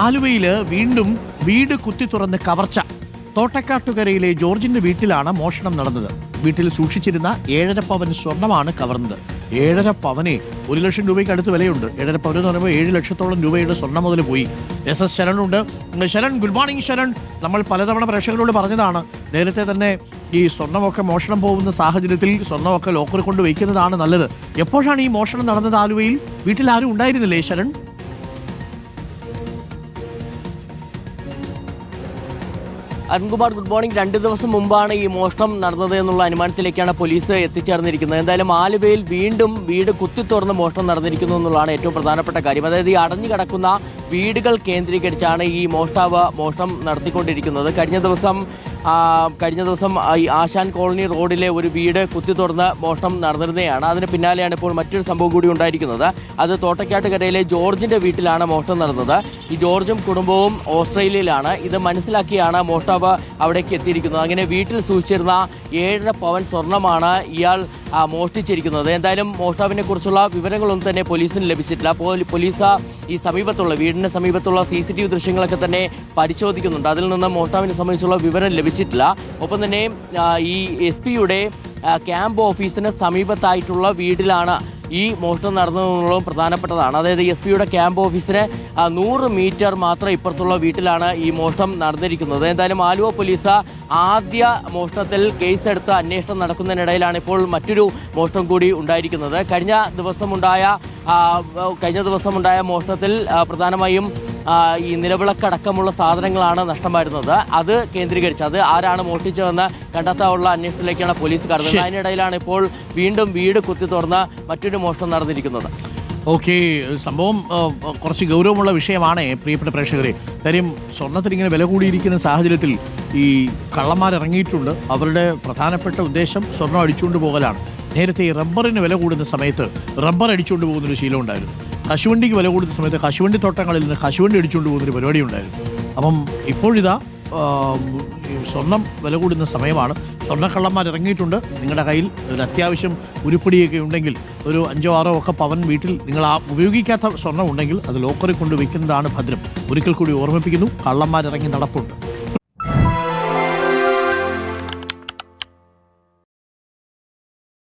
ആലുവയിൽ വീണ്ടും വീട് കുത്തി തുറന്ന് കവർച്ച. തോട്ടക്കാട്ടുകരയിലെ ജോർജിന്റെ വീട്ടിലാണ് മോഷണം നടന്നത്. വീട്ടിൽ സൂക്ഷിച്ചിരുന്ന ഏഴര പവൻ സ്വർണമാണ് കവർന്നത്. ഏഴര പവനെ ഒരു ലക്ഷം രൂപയ്ക്ക് അടുത്ത് വിലയുണ്ട്. ഏഴര പവൻ എന്ന് പറയുമ്പോൾ ഏഴ് ലക്ഷത്തോളം രൂപയുടെ സ്വർണം മുതൽ പോയി. എസ് എസ് ഉണ്ട്. Sharan good morning Sharan. നമ്മൾ പലതവണ പ്രേക്ഷകരോട് പറഞ്ഞതാണ് നേരത്തെ തന്നെ ഈ സ്വർണമൊക്കെ മോഷണം പോകുന്ന സാഹചര്യത്തിൽ സ്വർണമൊക്കെ ലോക്കറിൽ കൊണ്ട് വയ്ക്കുന്നതാണ് നല്ലത്. എപ്പോഴാണ് ഈ മോഷണം നടന്നത് ആലുവയിൽ? വീട്ടിൽ ആരും ഉണ്ടായിരുന്നില്ലേ ശരൺ? Arunkumar good morning. രണ്ട് ദിവസം മുമ്പാണ് ഈ മോഷണം നടന്നത് എന്നുള്ള അനുമാനത്തിലേക്കാണ് പോലീസ് എത്തിച്ചേർന്നിരിക്കുന്നത്. എന്തായാലും ആലുവയിൽ വീണ്ടും വീട് കുത്തി തുറന്ന് മോഷണം നടന്നിരിക്കുന്നു എന്നുള്ളതാണ് ഏറ്റവും പ്രധാനപ്പെട്ട കാര്യം. അതായത് ഈ അടഞ്ഞു കിടക്കുന്ന വീടുകൾ കേന്ദ്രീകരിച്ചാണ് ഈ മോഷ്ടാവ് മോഷണം നടത്തിക്കൊണ്ടിരിക്കുന്നത്. കഴിഞ്ഞ ദിവസം കഴിഞ്ഞ ദിവസം ഈ ആശാൻ കോളനി റോഡിലെ ഒരു വീട് കുത്തി തുറന്ന് മോഷണം നടന്നിരുന്നതാണ്. അതിന് പിന്നാലെയാണ് ഇപ്പോൾ മറ്റൊരു സംഭവം കൂടി ഉണ്ടായിരിക്കുന്നത്. അത് തോട്ടക്കാട്ടുകരയിലെ ജോർജിന്റെ വീട്ടിലാണ് മോഷണം നടന്നത്. ഈ ജോർജും കുടുംബവും ഓസ്ട്രേലിയയിലാണ്. ഇത് മനസ്സിലാക്കിയാണ് മോഷ്ടാവ് അവിടേക്ക് എത്തിയിരിക്കുന്നത്. അങ്ങനെ വീട്ടിൽ സൂക്ഷിച്ചിരുന്ന ഏഴര പവൻ സ്വർണമാണ് ഇയാൾ മോഷ്ടിച്ചിരിക്കുന്നത്. എന്തായാലും മോഷ്ടാവിനെ കുറിച്ചുള്ള വിവരങ്ങളൊന്നും തന്നെ പോലീസിന് ലഭിച്ചിട്ടില്ല. പോലീ- പോലീസ് ഈ സമീപത്തുള്ള വീടിന് സമീപത്തുള്ള സി സി ടി വി ദൃശ്യങ്ങളൊക്കെ തന്നെ പരിശോധിക്കുന്നുണ്ട്. അതിൽ നിന്ന് മോഷ്ടാവിനെ സംബന്ധിച്ചുള്ള വിവരം ലഭിച്ചിട്ടില്ല. ഒപ്പം തന്നെ ഈ എസ് പിയുടെ ക്യാമ്പ് ഓഫീസിന് സമീപത്തായിട്ടുള്ള വീട്ടിലാണ് ഈ മോഷണം നടന്നതെന്നുള്ളതും പ്രധാനപ്പെട്ടതാണ്. അതായത് എസ് പിയുടെ ക്യാമ്പ് ഓഫീസിന് നൂറ് മീറ്റർ മാത്രം ഇപ്പുറത്തുള്ള വീട്ടിലാണ് ഈ മോഷണം നടന്നിരിക്കുന്നത്. എന്തായാലും ആലുവ പോലീസ് ആദ്യ മോഷണത്തിൽ കേസെടുത്ത് അന്വേഷണം നടക്കുന്നതിനിടയിലാണ് ഇപ്പോൾ മറ്റൊരു മോഷണം കൂടി ഉണ്ടായിരിക്കുന്നത്. കഴിഞ്ഞ ദിവസമുണ്ടായ കഴിഞ്ഞ ദിവസമുണ്ടായ മോഷണത്തിൽ പ്രധാനമായും ഈ നിലവിളക്കടക്കമുള്ള സാധനങ്ങളാണ് നഷ്ടം വരുന്നത് അത് കേന്ദ്രീകരിച്ച് അത് ആരാണ് മോഷ്ടിച്ചതെന്ന് കണ്ടെത്താനുള്ള അന്വേഷണത്തിലേക്കാണ് പോലീസ് കടന്നത്. അതിനിടയിലാണ് ഇപ്പോൾ വീണ്ടും വീട് കുത്തി തുറന്ന് മറ്റൊരു മോഷണം നടന്നിരിക്കുന്നത്. ഓക്കെ സംഭവം കുറച്ച് ഗൗരവമുള്ള വിഷയമാണ്. പ്രിയപ്പെട്ട പ്രേക്ഷകരെ കാര്യം സ്വർണത്തിന് ഇങ്ങനെ വില കൂടിയിരിക്കുന്ന സാഹചര്യത്തിൽ ഈ കള്ളന്മാർ ഇറങ്ങിയിട്ടുണ്ട്. അവരുടെ പ്രധാനപ്പെട്ട ഉദ്ദേശം സ്വർണം അടിച്ചുകൊണ്ട് പോകലാണ്. നേരത്തെ ഈ റബ്ബറിന് വില കൂടുന്ന സമയത്ത് റബ്ബർ അടിച്ചുകൊണ്ട് പോകുന്നൊരു ശീലം ഉണ്ടായിരുന്നു. കശുവണ്ടിക്ക് വില കൂടുന്ന സമയത്ത് കശുവണ്ടി തോട്ടങ്ങളിൽ നിന്ന് കശുവണ്ടി അടിച്ചുകൊണ്ട് പോകുന്നൊരു പരിപാടി ഉണ്ടായിരുന്നു അപ്പം ഇപ്പോഴിതാ സ്വർണം വില കൂടുന്ന സമയമാണ്. സ്വർണക്കള്ളന്മാർ ഇറങ്ങിയിട്ടുണ്ട്. നിങ്ങളുടെ കയ്യിൽ ഒരു അത്യാവശ്യം ഉരുപ്പിടിയൊക്കെ ഉണ്ടെങ്കിൽ ഒരു അഞ്ചോ ആറോ ഒക്കെ പവൻ വീട്ടിൽ നിങ്ങൾ ആ ഉപയോഗിക്കാത്ത സ്വർണം ഉണ്ടെങ്കിൽ അത് ലോക്കറിൽ കൊണ്ട് വയ്ക്കുന്നതാണ് ഭദ്രം. ഒരിക്കൽ കൂടി ഓർമ്മിപ്പിക്കുന്നു കള്ളന്മാർ ഇറങ്ങി നടപ്പുണ്ട്.